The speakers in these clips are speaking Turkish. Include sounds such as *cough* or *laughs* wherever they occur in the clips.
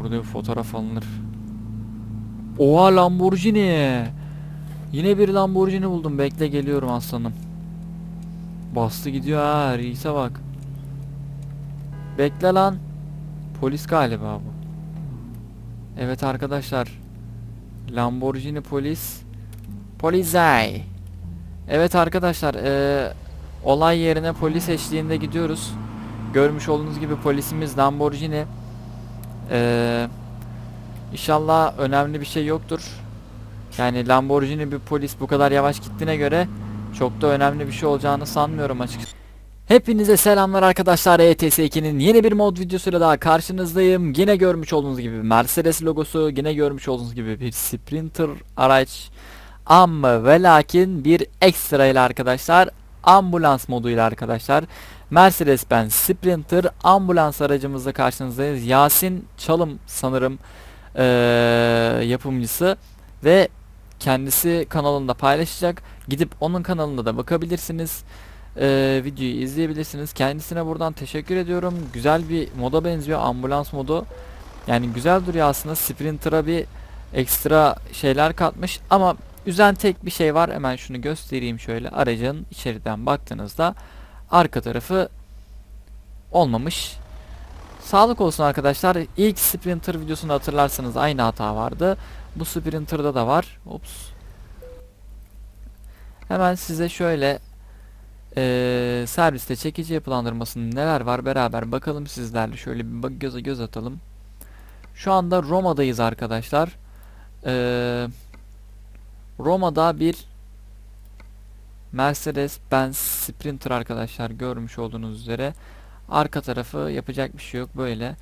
Burada bir fotoğraf alınır. Oha Lamborghini. Yine bir Lamborghini buldum. Bekle geliyorum aslanım. Bastı gidiyor ha. Reis'e bak. Bekle lan. Polis galiba bu. Evet arkadaşlar. Lamborghini polis. Polizei. Evet arkadaşlar. eee, olay yerine polis eşliğinde gidiyoruz. Görmüş olduğunuz gibi polisimiz Lamborghini. Eee İnşallah önemli bir şey yoktur. Yani Lamborghini bir polis bu kadar yavaş gittiğine göre çok da önemli bir şey olacağını sanmıyorum açıkçası. Hepinize selamlar arkadaşlar. E ETS2'nin yeni bir mod videosuyla daha karşınızdayım. Yine görmüş olduğunuz gibi Mercedes logosu, yine görmüş olduğunuz gibi bir Sprinter araç. Ama ve lakin bir ekstra ile arkadaşlar ambulans moduyla arkadaşlar. Mercedes-Benz Sprinter ambulans aracımızla karşınızdayız. Yasin Çalım sanırım eee, yapımcısı ve kendisi kanalında paylaşacak. Gidip onun kanalında da bakabilirsiniz. Eee, videoyu izleyebilirsiniz. Kendisine buradan teşekkür ediyorum. Güzel bir moda benziyor ambulans modu. Yani güzel duruyor aslında. Sprinter'a bir ekstra şeyler katmış ama üzen tek bir şey var. Hemen şunu göstereyim şöyle. Aracın içeriden baktığınızda arka tarafı olmamış. Sağlık olsun arkadaşlar. İlk Sprinter videosunu hatırlarsanız aynı hata vardı. Bu Sprinter'da da var. Ops. Hemen size şöyle eee, serviste çekici yapılandırmasının neler var beraber bakalım sizlerle. Şöyle bir göze göz atalım. Şu anda Roma'dayız arkadaşlar. Eee, Roma'da bir Mercedes-Benz Sprinter arkadaşlar görmüş olduğunuz üzere. Arka tarafı yapacak bir şey yok böyle.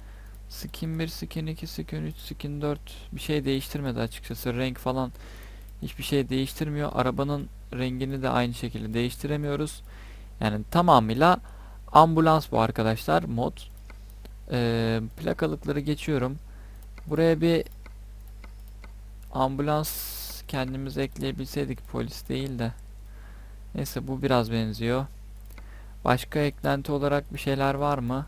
Skin 1, skin 2, skin 3, skin 4 bir şey değiştirmedi açıkçası. Renk falan hiçbir şey değiştirmiyor. Arabanın rengini de aynı şekilde değiştiremiyoruz. Yani tamamıyla ambulans bu arkadaşlar mod. Ee, plakalıkları geçiyorum. Buraya bir ambulans kendimiz ekleyebilseydik polis değil de. Neyse bu biraz benziyor. Başka eklenti olarak bir şeyler var mı?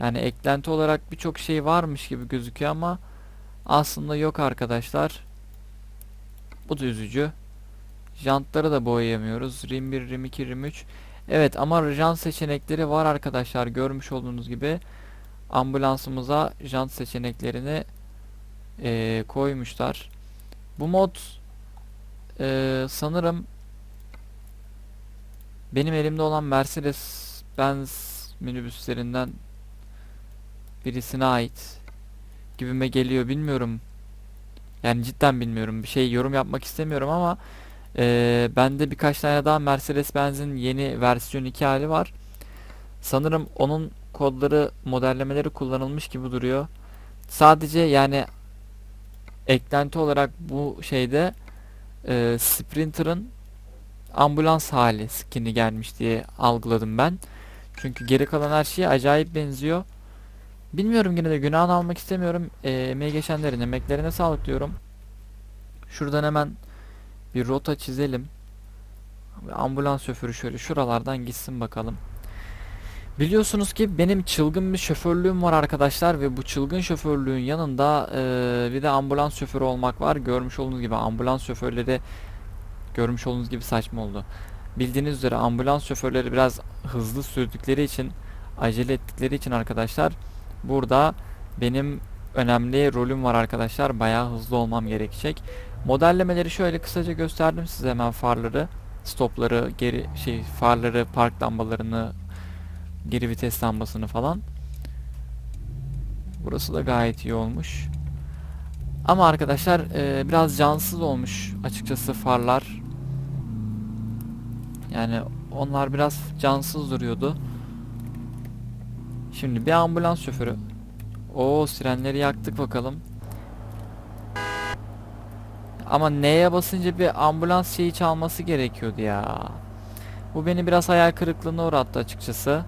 Yani eklenti olarak birçok şey varmış gibi gözüküyor ama aslında yok arkadaşlar. Bu da üzücü. Jantları da boyayamıyoruz. Rim 1, Rim 2, Rim 3. Evet ama jant seçenekleri var arkadaşlar. Görmüş olduğunuz gibi ambulansımıza jant seçeneklerini eee, koymuşlar. Bu mod eee, sanırım benim elimde olan Mercedes-Benz minibüslerinden birisine ait gibime geliyor bilmiyorum. Yani cidden bilmiyorum. Bir şey yorum yapmak istemiyorum ama eee bende birkaç tane daha Mercedes-Benz'in yeni versiyon 2 hali var. Sanırım onun kodları, modellemeleri kullanılmış gibi duruyor. Sadece yani eklenti olarak bu şeyde eee Sprinter'ın ambulans hali skin'i gelmiş diye algıladım ben. Çünkü geri kalan her şeye acayip benziyor. Bilmiyorum yine de günahını almak istemiyorum. Ee, emeği geçenlerin emeklerine sağlık diyorum. Şuradan hemen bir rota çizelim. Ambulans şoförü şöyle şuralardan gitsin bakalım. Biliyorsunuz ki benim çılgın bir şoförlüğüm var arkadaşlar ve bu çılgın şoförlüğün yanında eee, bir de ambulans şoförü olmak var. Görmüş olduğunuz gibi ambulans şoförleri görmüş olduğunuz gibi saçma oldu. Bildiğiniz üzere ambulans şoförleri biraz hızlı sürdükleri için, acele ettikleri için arkadaşlar burada benim önemli rolüm var arkadaşlar. Bayağı hızlı olmam gerekecek. Modellemeleri şöyle kısaca gösterdim size hemen farları, stopları, geri şey farları, park lambalarını, geri vites lambasını falan. Burası da gayet iyi olmuş. Ama arkadaşlar biraz cansız olmuş açıkçası farlar. Yani onlar biraz cansız duruyordu. Şimdi bir ambulans şoförü. O sirenleri yaktık bakalım. Ama neye basınca bir ambulans şeyi çalması gerekiyordu ya. Bu beni biraz hayal kırıklığına uğrattı açıkçası.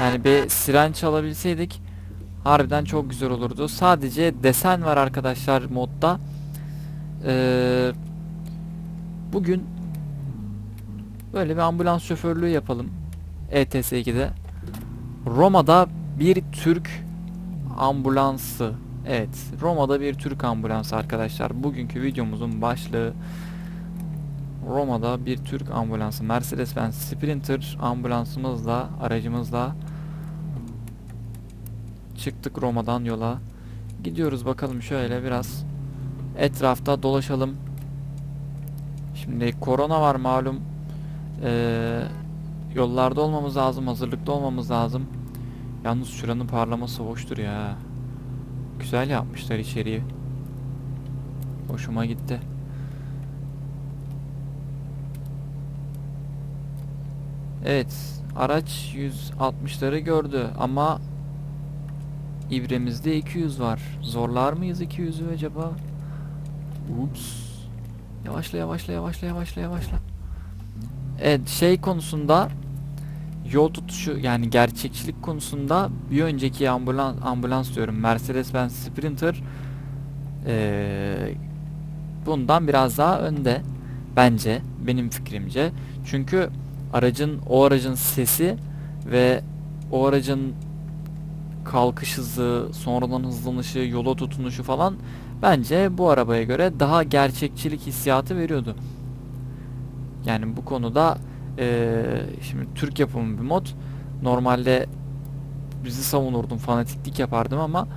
Yani bir siren çalabilseydik harbiden çok güzel olurdu. Sadece desen var arkadaşlar modda. Ee, bugün böyle bir ambulans şoförlüğü yapalım. E ETS2'de. Roma'da bir Türk ambulansı. Evet, Roma'da bir Türk ambulansı arkadaşlar. Bugünkü videomuzun başlığı Roma'da bir Türk ambulansı. Mercedes-Benz Sprinter ambulansımızla, aracımızla çıktık Roma'dan yola. Gidiyoruz bakalım şöyle biraz etrafta dolaşalım. Şimdi korona var malum. Ee, yollarda olmamız lazım, hazırlıklı olmamız lazım. Yalnız şuranın parlaması hoştur ya. Güzel yapmışlar içeriği. Hoşuma gitti. Evet, araç 160'ları gördü ama ibremizde 200 var. Zorlar mıyız 200'ü acaba? Ups. Yavaşla yavaşla yavaşla yavaşla yavaşla. Evet şey konusunda yol tutuşu yani gerçekçilik konusunda bir önceki ambulans ambulans diyorum Mercedes-Benz Sprinter eee, bundan biraz daha önde bence benim fikrimce çünkü aracın o aracın sesi ve o aracın kalkış hızı sonradan hızlanışı yola tutunuşu falan bence bu arabaya göre daha gerçekçilik hissiyatı veriyordu. Yani bu konuda eee, şimdi Türk yapımı bir mod. Normalde bizi savunurdum, fanatiklik yapardım ama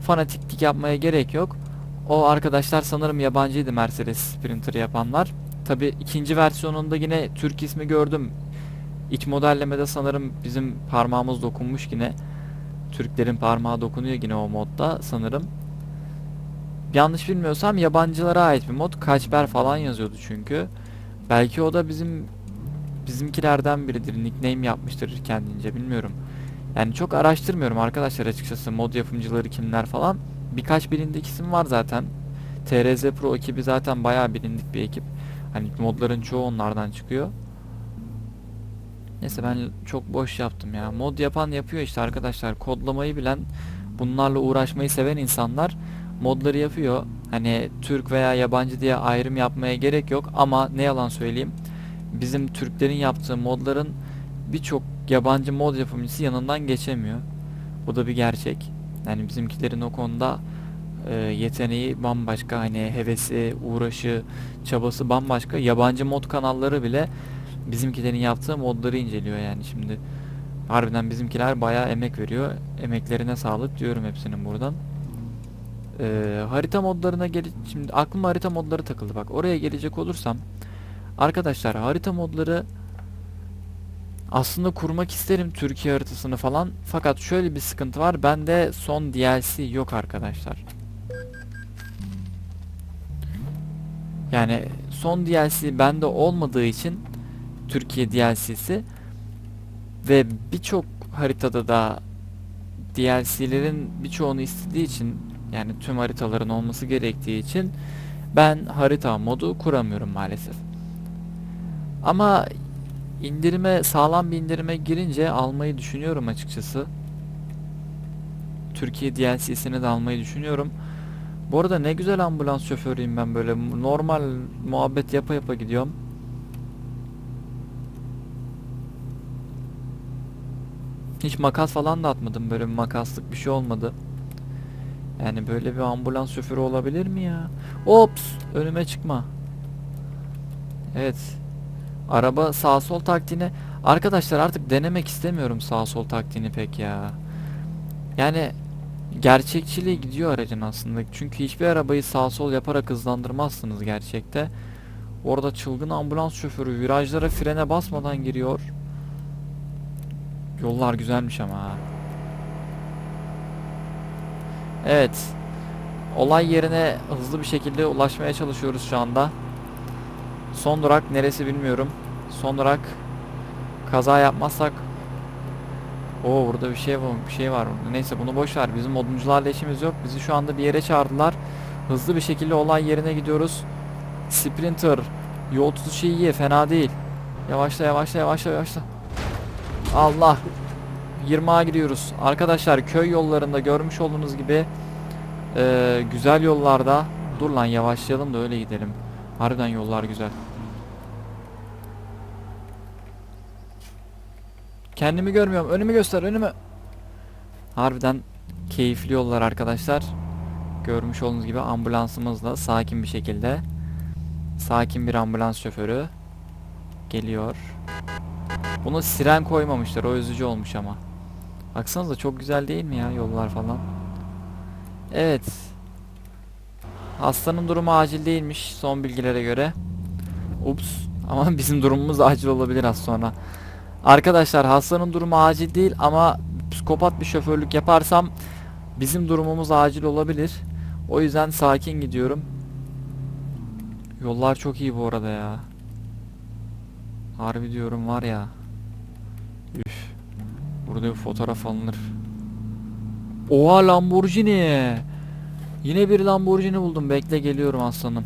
fanatiklik yapmaya gerek yok. O arkadaşlar sanırım yabancıydı Mercedes Sprinter yapanlar. Tabi ikinci versiyonunda yine Türk ismi gördüm. İç modellemede sanırım bizim parmağımız dokunmuş yine. Türklerin parmağı dokunuyor yine o modda sanırım. Yanlış bilmiyorsam yabancılara ait bir mod. Kaçber falan yazıyordu çünkü. Belki o da bizim bizimkilerden biridir. Nickname yapmıştır kendince bilmiyorum. Yani çok araştırmıyorum arkadaşlar açıkçası mod yapımcıları kimler falan. Birkaç bilindik isim var zaten. TRZ Pro ekibi zaten bayağı bilindik bir ekip. Hani modların çoğu onlardan çıkıyor. Neyse ben çok boş yaptım ya. Mod yapan yapıyor işte arkadaşlar. Kodlamayı bilen, bunlarla uğraşmayı seven insanlar modları yapıyor. Hani Türk veya yabancı diye ayrım yapmaya gerek yok ama ne yalan söyleyeyim. Bizim Türklerin yaptığı modların birçok yabancı mod yapımcısı yanından geçemiyor. Bu da bir gerçek. Yani bizimkilerin o konuda e, yeteneği bambaşka hani hevesi, uğraşı, çabası bambaşka. Yabancı mod kanalları bile bizimkilerin yaptığı modları inceliyor yani şimdi. Harbiden bizimkiler bayağı emek veriyor. Emeklerine sağlık diyorum hepsinin buradan. Ee, harita modlarına gel şimdi aklıma harita modları takıldı. Bak oraya gelecek olursam arkadaşlar harita modları aslında kurmak isterim Türkiye haritasını falan. Fakat şöyle bir sıkıntı var bende son DLC yok arkadaşlar. Yani son DLC bende olmadığı için Türkiye DLC'si ve birçok haritada da DLC'lerin birçoğunu istediği için yani tüm haritaların olması gerektiği için ben harita modu kuramıyorum maalesef. Ama indirime sağlam bir indirime girince almayı düşünüyorum açıkçası. Türkiye DLC'sini de almayı düşünüyorum. Bu arada ne güzel ambulans şoförüyüm ben böyle normal muhabbet yapa yapa gidiyorum. Hiç makas falan da atmadım böyle bir makaslık bir şey olmadı. Yani böyle bir ambulans şoförü olabilir mi ya? Ops! Önüme çıkma. Evet. Araba sağ sol taktiğini arkadaşlar artık denemek istemiyorum sağ sol taktiğini pek ya. Yani gerçekçiliğe gidiyor aracın aslında. Çünkü hiçbir arabayı sağ sol yaparak hızlandırmazsınız gerçekte. Orada çılgın ambulans şoförü virajlara frene basmadan giriyor. Yollar güzelmiş ama ha. Evet. Olay yerine hızlı bir şekilde ulaşmaya çalışıyoruz şu anda. Son durak neresi bilmiyorum. Son durak kaza yapmazsak Oo burada bir şey var, bir şey var. Neyse bunu boş ver. Bizim oduncularla işimiz yok. Bizi şu anda bir yere çağırdılar. Hızlı bir şekilde olay yerine gidiyoruz. Sprinter yol tutuşu iyi, fena değil. Yavaşla, yavaşla, yavaşla, yavaşla. Allah. 20'a gidiyoruz. Arkadaşlar köy yollarında görmüş olduğunuz gibi eee, güzel yollarda dur lan yavaşlayalım da öyle gidelim. Harbiden yollar güzel. Kendimi görmüyorum. Önümü göster, önümü. Harbiden keyifli yollar arkadaşlar. Görmüş olduğunuz gibi ambulansımızla sakin bir şekilde. Sakin bir ambulans şoförü geliyor. Bunu siren koymamışlar. O üzücü olmuş ama. Baksanıza çok güzel değil mi ya yollar falan. Evet. Hastanın durumu acil değilmiş son bilgilere göre. Ups. *laughs* Ama bizim durumumuz acil olabilir az sonra. Arkadaşlar hastanın durumu acil değil ama psikopat bir şoförlük yaparsam bizim durumumuz acil olabilir. O yüzden sakin gidiyorum. Yollar çok iyi bu arada ya. Harbi diyorum var ya. Burada bir fotoğraf alınır. Oha Lamborghini. Yine bir Lamborghini buldum. Bekle geliyorum aslanım.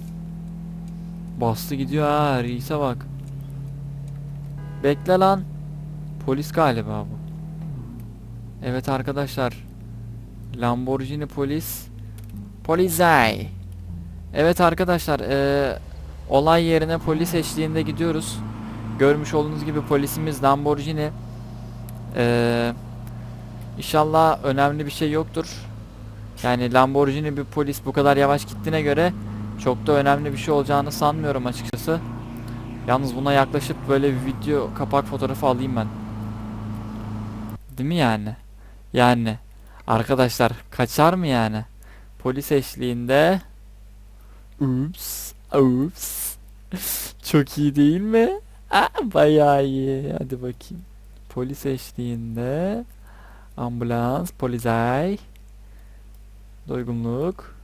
Bastı gidiyor ha. Reis'e bak. Bekle lan. Polis galiba bu. Evet arkadaşlar. Lamborghini polis. Polizei. Evet arkadaşlar. eee, olay yerine polis eşliğinde gidiyoruz. Görmüş olduğunuz gibi polisimiz Lamborghini. Eee İnşallah önemli bir şey yoktur. Yani Lamborghini bir polis bu kadar yavaş gittiğine göre çok da önemli bir şey olacağını sanmıyorum açıkçası. Yalnız buna yaklaşıp böyle bir video kapak fotoğrafı alayım ben. Değil mi yani? Yani arkadaşlar kaçar mı yani? Polis eşliğinde Ups, ups. *laughs* Çok iyi değil mi? Aa, bayağı iyi. Hadi bakayım. Polis eşliğinde ambulans, polisay, doygunluk.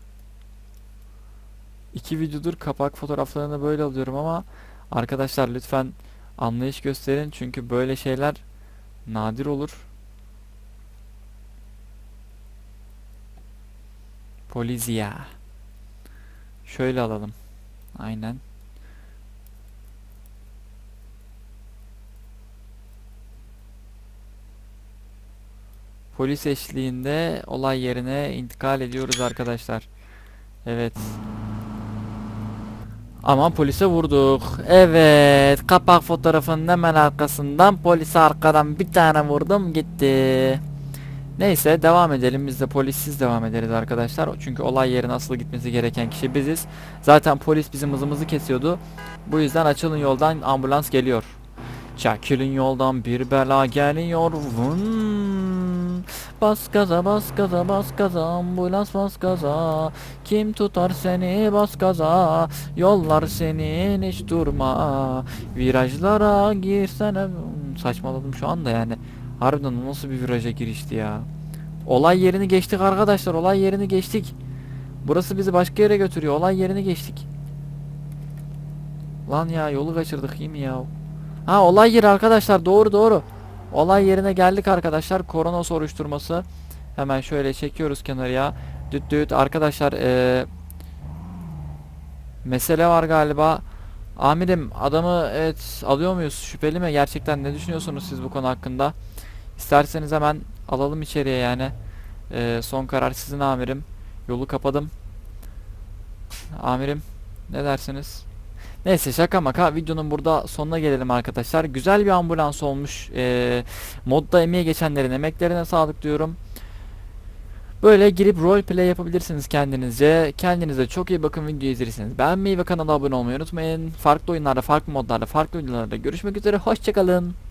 İki videodur kapak fotoğraflarını böyle alıyorum ama arkadaşlar lütfen anlayış gösterin çünkü böyle şeyler nadir olur. Polizia. Şöyle alalım. Aynen. Polis eşliğinde olay yerine intikal ediyoruz arkadaşlar. Evet. Ama polise vurduk. Evet. Kapak fotoğrafının hemen arkasından polise arkadan bir tane vurdum gitti. Neyse devam edelim. Biz de polissiz devam ederiz arkadaşlar. Çünkü olay yerine asıl gitmesi gereken kişi biziz. Zaten polis bizim hızımızı kesiyordu. Bu yüzden açılın yoldan ambulans geliyor. Çekilin yoldan bir bela geliyor. Vın. Bas gaza bas gaza bas gaza ambulans bas gaza. Kim tutar seni bas gaza. Yollar senin hiç durma. Virajlara girsene. Saçmaladım şu anda yani. Harbiden nasıl bir viraja girişti ya. Olay yerini geçtik arkadaşlar. Olay yerini geçtik. Burası bizi başka yere götürüyor. Olay yerini geçtik. Lan ya yolu kaçırdık iyi mi ya? Ha olay yeri arkadaşlar doğru doğru. Olay yerine geldik arkadaşlar. Korona soruşturması. Hemen şöyle çekiyoruz kenarıya. Düt düt arkadaşlar eee mesele var galiba. Amirim adamı evet alıyor muyuz? Şüpheli mi? Gerçekten ne düşünüyorsunuz siz bu konu hakkında? İsterseniz hemen alalım içeriye yani. Eee, son karar sizin amirim. Yolu kapadım. Amirim ne dersiniz? Neyse şaka maka videonun burada sonuna gelelim arkadaşlar. Güzel bir ambulans olmuş. Ee, modda emeğe geçenlerin emeklerine sağlık diyorum. Böyle girip roleplay yapabilirsiniz kendinizce. Kendinize çok iyi bakın video izlerirseniz. Beğenmeyi ve kanala abone olmayı unutmayın. Farklı oyunlarda, farklı modlarda, farklı videolarda görüşmek üzere. Hoşçakalın.